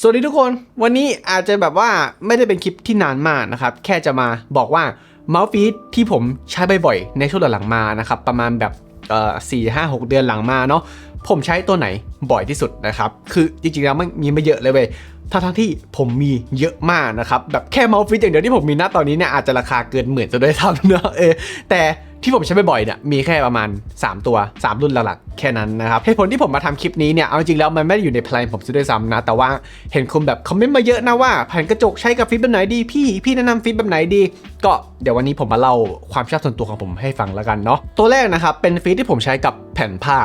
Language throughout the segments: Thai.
สวัสดีทุกคนวันนี้อาจจะแบบว่าไม่ได้เป็นคลิปที่นานมากนะครับ แค่จะมาบอกว่าเมาส์ฟีดที่ผมใช้บ่อยๆในช่วงหลังๆมานะครับ ประมาณแบบเอ่อสี่ห้าหกเดือนหลังมาเนาะ ผมใช้ตัวไหนบ่อยที่สุดนะครับ คือจริงๆแล้วมันมีไม่เยอะเลยเว้ยทั้งทั้งที่ผมมีเยอะมากนะครับ แบบแค่เมาส์ฟีดอย่างเดียวที่ผมมีณตอนนี้เนี่ยอาจจะราคาเกินหมื่นจะด้วยซ้ำเนอะเออแต่ที่ผมใช้บ่อยๆเนี่ยมีแค่ประมาณ 3 ตัว 3 รุ่นหลักๆแค่นั้นนะครับเหตุผลที่ผมมาทำคลิปนี้เนี่ยเอาจริงแล้วมันไม่ได้อยู่ในแพลนผมซะด้วยซ้ำนะ แต่ว่าเห็นคนแบบคอมเมนต์มาเยอะนะว่าแผ่นกระจกใช้กับฟิล์แบบไหนดีพี่ พี่แนะนำฟิล์แบบไหนดี ก็เดี๋ยววันนี้ผมมาเล่าความชอบส่วนตัวของผมให้ฟังแล้วกันเนาะตัวแรกนะครับเป็นฟิล์มที่ผมใช้กับแผ่นผ้า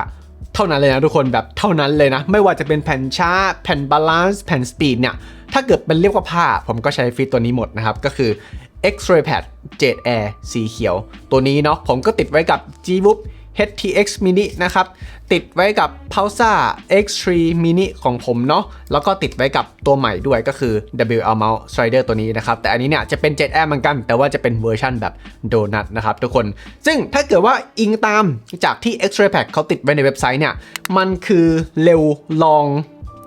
เท่านั้นเลยนะทุกคนแบบเท่านั้นเลยนะ ไม่ว่าจะเป็นแผ่นช้า แผ่นบาลานซ์แผ่นสปีดเนี่ย ถ้าเกิดเป็นเรียกว่าผ้า ผมก็ใช้ฟีตตัวนี้หมดนะครับ ก็คือ X-Ray Pad 7 Air สีเขียว ตัวนี้เนาะผมก็ติดไว้กับ g w o o p HTX Mini นะครับ ติดไว้กับ p a u s a X3 Mini ของผมเนาะแล้วก็ติดไว้กับตัวใหม่ด้วยก็คือ WL Mouse Slider ตัวนี้นะครับ แต่อันนี้เนี่ยจะเป็น Jet Air เหมือนกัน แต่ว่าจะเป็นเวอร์ชันแบบโดนัทนะครับทุกคน ซึ่งถ้าเกิดว่าอิงตามจากที่ X-Ray Pad เขาติดไว้ในเว็บไซต์เนี่ย มันคือเร็วลอง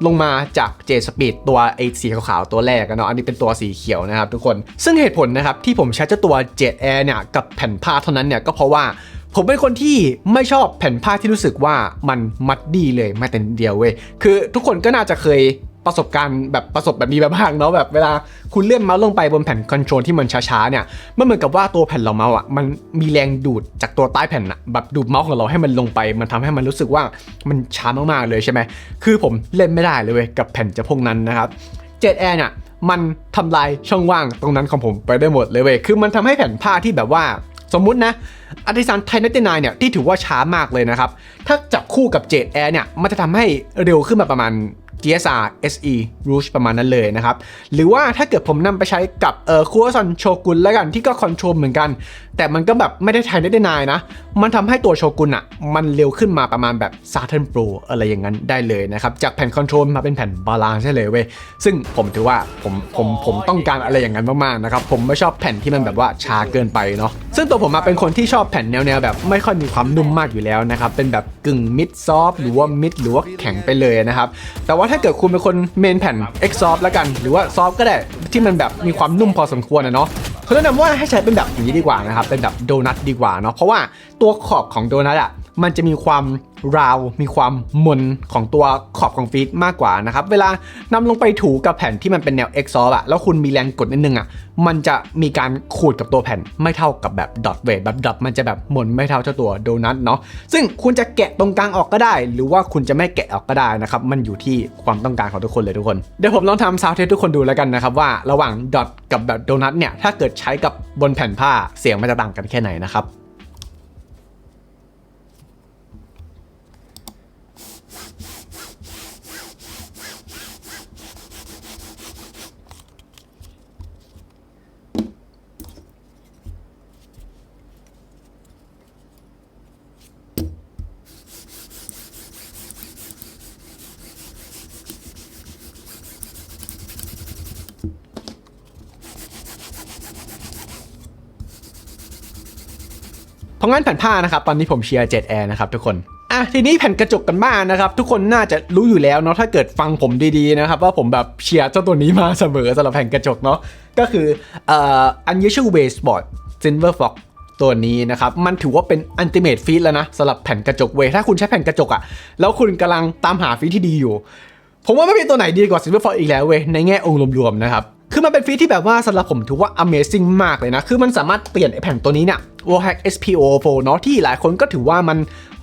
ลงมาจาก J Speed ตัวไอสีขาวๆตัวแรกอะเนาะอันนี้เป็นตัวสีเขียวนะครับทุกคน ซึ่งเหตุผลนะครับที่ผมใช้เจ้าตัว Jet Air เนี่ยกับแผ่นผ้าเท่านั้นเนี่ยก็เพราะว่า ผมเป็นคนที่ไม่ชอบแผ่นผ้าที่รู้สึกว่ามันมัดดีเลยแม้แต่นิดเดียวเว้ยคือทุกคนก็น่าจะเคยประสบการณ์แบบประสบแบบนี้มาบ้างเนาะแบบเวลาคุณเลื่อนเมาส์ลงไปบนแผ่นคอนโทรลที่มันช้าๆเนี่ยมันเหมือนกับว่าตัวแผ่นรองเมาส์อะมันมีแรงดูดจากตัวใต้แผ่นอะแบบดูดเมาส์ของเราให้มันลงไป มันทำให้มันรู้สึกว่ามันช้ามากๆเลยใช่ไหมคือผมเล่นไม่ได้เลยเว้ยกับแผ่นจะพวกนั้นนะครับเจ็ดแอร์เนี่ยมันทำลายช่องว่างตรงนั้นของผมไปได้หมดเลยเว้ยคือมันทำให้แผ่นผ้าที่แบบว่า สมมุตินะอาริสันไทนเตนายเนี่ยที่ถือว่าช้ามากเลยนะครับ ถ้าจับคู่กับเจดแอร์เนี่ยมันจะทำให้เร็วขึ้นมาประมาณ GSR SE Rouge ประมาณนั้นเลยนะครับ หรือว่าถ้าเกิดผมนำไปใช้กับเอ่อคูซันโชกุนแล้วกันที่ก็คอนโทรลเหมือนกัน แต่มันก็แบบไม่ได้ไทยได้นายนะ มันทำให้ตัวโชกุนอะ มันเร็วขึ้นมาประมาณแบบ Saturn Pro อะไรอย่างนั้นได้เลยนะครับ จากแผ่นคอนโทรลมาเป็นแผ่นบาลานซ์ใช่เลยเว้ย ซึ่งผมถือว่าผมผมผมต้องการอะไรอย่างนั้นมากๆนะครับ ผมไม่ชอบแผ่นที่มันแบบว่าช้าเกินไปเนาะ ซึ่งตัวผมมาเป็นคนที่ชอบแผ่นแนวๆแบบไม่ค่อยมีความนุ่มมากอยู่แล้วนะครับ เป็นแบบกึ่งมิดซอฟหรือว่ามิดหรือว่าแข็งไปเลยนะครับ แต่ว่าถ้าเกิดคุณเป็นคนเมนแผ่น X soft แล้วกัน หรือว่าซอฟก็ได้ที่มันแบบมีความนุ่มพอสมควรนะเนาะเขาแนะนำว่าให้ใช้เป็นแบบอย่างนี้ดีกว่านะครับเป็นแบบโดนัทดีกว่าเนาะเพราะว่าตัวขอบของโดนัทอะ มันจะมีความราว มีความมนของตัวขอบของฟีดมากกว่านะครับ เวลานำลงไปถูกับแผ่นที่มันเป็นแนว X soft อะแล้วคุณมีแรงกดนิดนึงอะมันจะมีการขูดกับตัวแผ่นไม่เท่ากับแบบดอทเวทแบบดอทมันจะแบบมนไม่เท่าเจ้าตัวโดนัทเนาะซึ่งคุณจะแกะตรงกลางออกก็ได้ หรือว่าคุณจะไม่แกะออกก็ได้นะครับ มันอยู่ที่ความต้องการของทุกคนเลยทุกคน เดี๋ยวผมลองทำซาวเทสทุกคนดูแล้วกันนะครับว่าระหว่างดอทกับแบบโดนัทเนี่ยถ้าเกิดใช้กับบนแผ่นผ้าเสียงมันจะต่างกันแค่ไหนนะครับ ราะงั้นแผ่นผ้านะครับตอนนี้ผมเชียร์7 Air นะครับทุกคนอะทีนี้แผ่นกระจกกันบ้างนะครับ ทุกคนน่าจะรู้อยู่แล้วเนาะถ้าเกิดฟังผมดีๆนะครับว่าผมแบบเชียร์เจ้าตัวนี้มาเสมอสำหรับแผ่นกระจกเนาะก็คือเอ่อ unusual way sport silver fox ตัวนี้นะครับ มันถือว่าเป็น ultimate fit แล้วนะสำหรับแผ่นกระจกเวยถ้าคุณใช้แผ่นกระจกอะแล้วคุณกำลังตามหาฟีทที่ดีอยู่ ผมว่าไม่มีตัวไหนดีกว่า Silver Fox อีกแล้วเว้ยในแง่องค์รวมๆนะครับ คือมันเป็นฟีที่แบบว่าสำหรับผมถือว่า Amazing มากเลยนะ คือมันสามารถเปลี่ยนไอแผ่นตัวนี้เนี่ย Warhack SPO4 เนาะที่หลายคนก็ถือว่ามัน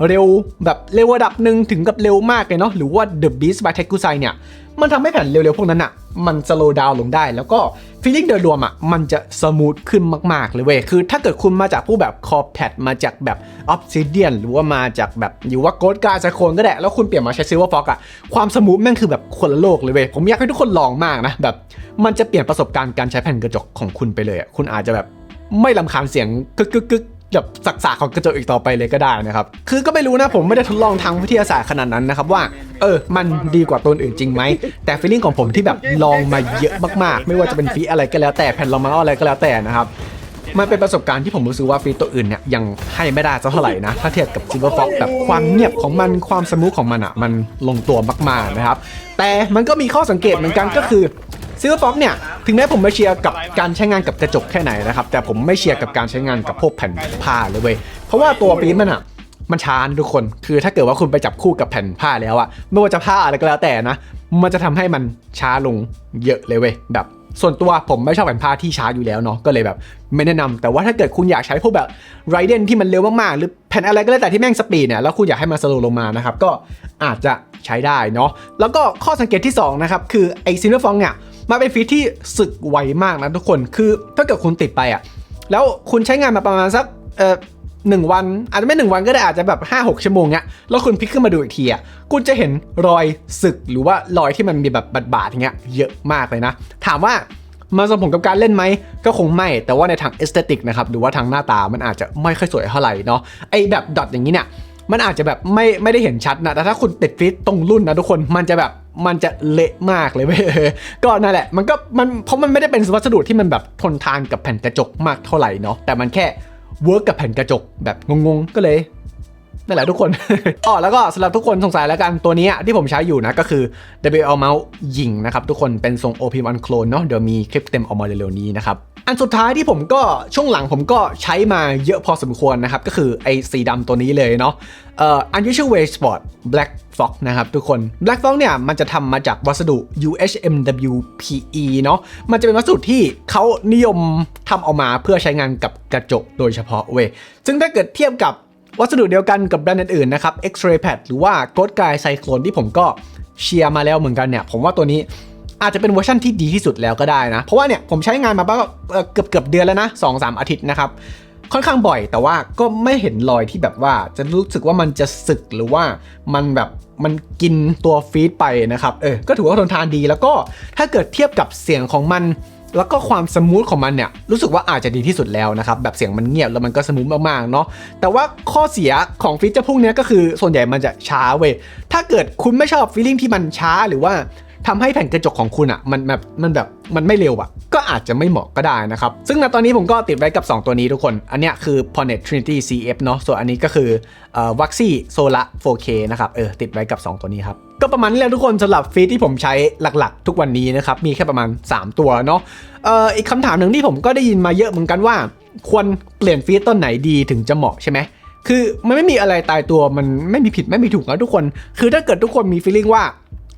เร็วแบบเร็วระดับหนึ่งถึงกับเร็วมากเลยเนาะหรือว่า The Beast by t e k u s a i เนี่ย มันทำให้แผ่นเร็วๆพวกนั้นอะ มันสโลว์ดาวลงได้ แล้วก็ฟีลิ่งโดยรวมอะมันจะสมูทขึ้นมาก ๆ เลยเว้ยคือถ้าเกิดคุณมาจากผู้แบบคอแพดมาจากแบบออฟซิเดียนหรือว่ามาจากแบบอยู่ว่าโกดกาสโคนก็ได้แล้วคุณเปลี่ยนมาใช้ซิลเวอร์ฟอกอะความสมูทแม่งคือแบบคนละโลกเลยเว้ยผมอยากให้ทุกคนลองมากนะแบบมันจะเปลี่ยนประสบการณ์การใช้แผ่นกระจกของคุณไปเลยอะคุณอาจจะแบบไม่ลำคาญเสียงกึกกึกกึกแบบสักษาของกระจกอีกต่อไปเลยก็ได้นะครับ คือก็ไม่รู้นะผมไม่ได้ทดลองทางวิทยาศาสตร์ขนาดนั้นนะครับว่า เออ มันดีกว่าตัวอื่นจริงไหม แต่ฟีลลิ่งของผมที่แบบลองมาเยอะมากๆ ไม่ว่าจะเป็นฟีอะไรก็แล้วแต่แผ่นรองมาอะไรก็แล้วแต่นะครับ มันเป็นประสบการณ์ที่ผมรู้สึกว่าฟีตัวอื่นเนี่ยยังให้ไม่ได้เท่าไหร่นะ ถ้าเทียบกับ Silver Fox แบบความเงียบของมันความสมูทของมันอะ มันลงตัวมากๆนะครับ แต่มันก็มีข้อสังเกตเหมือนกันก็คือ Silver Fox เนี่ยถึงแม้ผมไม่เชียร์กับการใช้งานกับกระจกแค่ไหนนะครับแต่ผมไม่เชียร์กับการใช้งานกับพวกแผ่นผ้าเลยเว้ยเพราะว่าตัวปีนมันอะ มันช้านทุกคน คือถ้าเกิดว่าคุณไปจับคู่กับแผ่นผ้าแล้วอะไม่ว่าจะผ้าอะไรก็แล้วแต่นะ มันจะทำให้มันช้าลงเยอะเลยเว้ยแบบส่วนตัวผมไม่ชอบแผ่นผ้าที่ช้าอยู่แล้วเนาะก็เลยแบบ ไม่แนะนำแต่ว่าถ้าเกิดคุณอยากใช้พวกแบบไรเดนที่มันเร็วมากๆ หรือแผ่นอะไรก็แล้วแต่ที่แม่งสปีดเนี่ยแล้วคุณอยากให้มันสโลว์ลงมานะครับ ก็อาจจะใช้ได้เนาะแล้วก็ข้อสังเกตที่สองนะครับ คือไอซินเวอร์ฟองเนี่ยมันเป็นฟีทที่สึกไวมากนะทุกคนคือถ้าเกิดคุณติดไปอะแล้วคุณใช้งานมาประมาณสักเอ่อ หนึ่งวันอาจจะไม่หนึ่งวันก็ได้อาจจะแบบ5้าหกชั่วโมงเนี้ยแล้วคุณพลิกขึ้นมาดูอีกทีอะคุณจะเห็นรอยสึกหรือว่ารอยที่มันมีแบบบาดๆอย่างเงี้ยเยอะมากเลยนะ ถามว่ามันส่งผลกับการเล่นไหมก็คงไม่ แต่ว่าในทางเอสเตติกนะครับหรือว่าทางหน้าตามันอาจจะไม่ค่อยสวยเท่าไหร่เนาะไอแบบดอทอย่างนี้เนี่ยมันอาจจะแบบไม่ไม่ได้เห็นชัดนะ แต่ถ้าคุณติดฟิตตรงรุ่นนะทุกคน มันจะแบบมันจะเละมากเลยเว้ยก็นั่นแหละ มันก็มันเพราะมันไม่ได้เป็นวัสดุที่มันแบบทนทานกับแผ่นกระจกมากเท่าไหร่เนาะ แต่มันแค่ เวิร์กกับแผ่นกระจกแบบงงๆ ก็เลย นั่นแหละทุกคน อ๋อแล้วก็สำหรับทุกคนสงสัยแล้วกันตัวนี้ที่ผมใช้อยู่นะก็คือ WL Mouse ยิงนะครับทุกคนเป็นทรง OP1 Clone เนาะเดี๋ยวมีคลิปเต็มออกมาเร็วๆนี้นะครับอันสุดท้ายที่ผมก็ช่วงหลังผมก็ใช้มาเยอะพอสมควรนะครับ ก็คือไอ้สีดำตัวนี้เลยเนาะเอ่อ Unusual Way Sport Black Fox นะครับทุกคน Black Fox เนี่ยมันจะทำมาจากวัสดุ UHMWPE เนาะมันจะเป็นวัสดุที่เขานิยมทำออกมาเพื่อใช้งานกับกระจกโดยเฉพาะเว้ยซึ่งถ้าเกิดเทียบกับ วัสดุเดียวกันกับแบรนด์อื่นๆนะครับ X-Ray Pad หรือว่า g o d g u y Cyclone ที่ผมก็เชียร์มาแล้วเหมือนกันเนี่ย ผมว่าตัวนี้อาจจะเป็นเวอร์ชันที่ดีที่สุดแล้วก็ได้นะ เพราะว่าเนี่ยผมใช้งานมาบ้างเกือบเกือบเดือนแล้วนะ2อสาอาทิตย์นะครับ ค่อนข้างบ่อยแต่ว่าก็ไม่เห็นรอยที่แบบว่าจะรู้สึกว่ามันจะสึกหรือว่ามันแบบมันกินตัวฟีดไปนะครับ เออ ก็ถือว่าทนทานดีแล้วก็ถ้าเกิดเทียบกับเสียงของมัน แล้วก็ความสมูทของมันเนี่ยรู้สึกว่าอาจจะดีที่สุดแล้วนะครับแบบเสียงมันเงียบแล้วมันก็สมูทมากๆเนาะแต่ว่าข้อเสียของฟีเจอร์พวกนี้ก็คือส่วนใหญ่มันจะช้าเว้ยถ้าเกิดคุณไม่ชอบฟีลลิ่งที่มันช้าหรือว่า ทำให้แผ่นกระจกของคุณอะ่ะมันแบบมันแบบมันไม่เร็วอะ่ะก็อาจจะไม่เหมาะก็ได้นะครับ ซึ่งณตอนนี้ผมก็ติดไว้กับ 2 ตัวนี้ทุกคน อันเนี้ยคือ Ponet Trinity CF เนาะส่วนอันนี้ก็คือเอ่อ Waxy Sola 4K นะครับเออติดไว้กับ 2 ตัวนี้ครับก็ประมาณนี้แหละทุกคนสำหรับฟีดที่ผมใช้หลักๆ ทุกวันนี้นะครับมีแค่ประมาณ 3 ตัวเนาะเอ่ออีกคำถามหนึ่งที่ผมก็ได้ยินมาเยอะเหมือนกันว่า ควรเปลี่ยนฟีดต้นไหนดีถึงจะเหมาะใช่ไหมคือมันไม่มีอะไรตายตัวมันไม่มีผิดไม่มีถูกนะทุกคน คือถ้าเกิดทุกคนมี feeling ว่า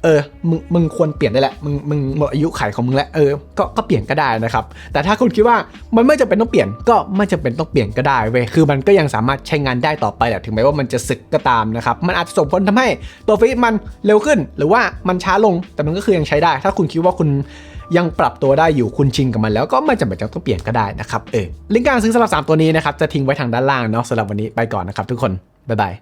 เออมึงมึงควรเปลี่ยนได้แหละมึงมึงหมดอายุไขของมึงแล้วเออก็ก็เปลี่ยนก็ได้นะครับ แต่ถ้าคุณคิดว่ามันไม่จำเป็นต้องเปลี่ยนก็ไม่จำเป็นต้องเปลี่ยนก็ได้เว้ยคือมันก็ยังสามารถใช้งานได้ต่อไปแหละถึงแม้ว่ามันจะสึกก็ตามนะครับมันอาจจะส่งผลทำให้ตัวฟีดมันเร็วขึ้น หรือว่ามันช้าลงแต่มันก็คือยังใช้ได้ ถ้าคุณคิดว่าคุณยังปรับตัวได้อยู่คุณชินกับมันแล้วก็ไม่จำเป็นจะต้องเปลี่ยนก็ได้นะครับเออลิงก์การซื้อสำหรับสามตัวนี้นะครับจะทิ้งไว้ทางด้านล่างเนาะสำหรับวันนี้ไปก่อนนะครับทุกคนบ๊ายบาย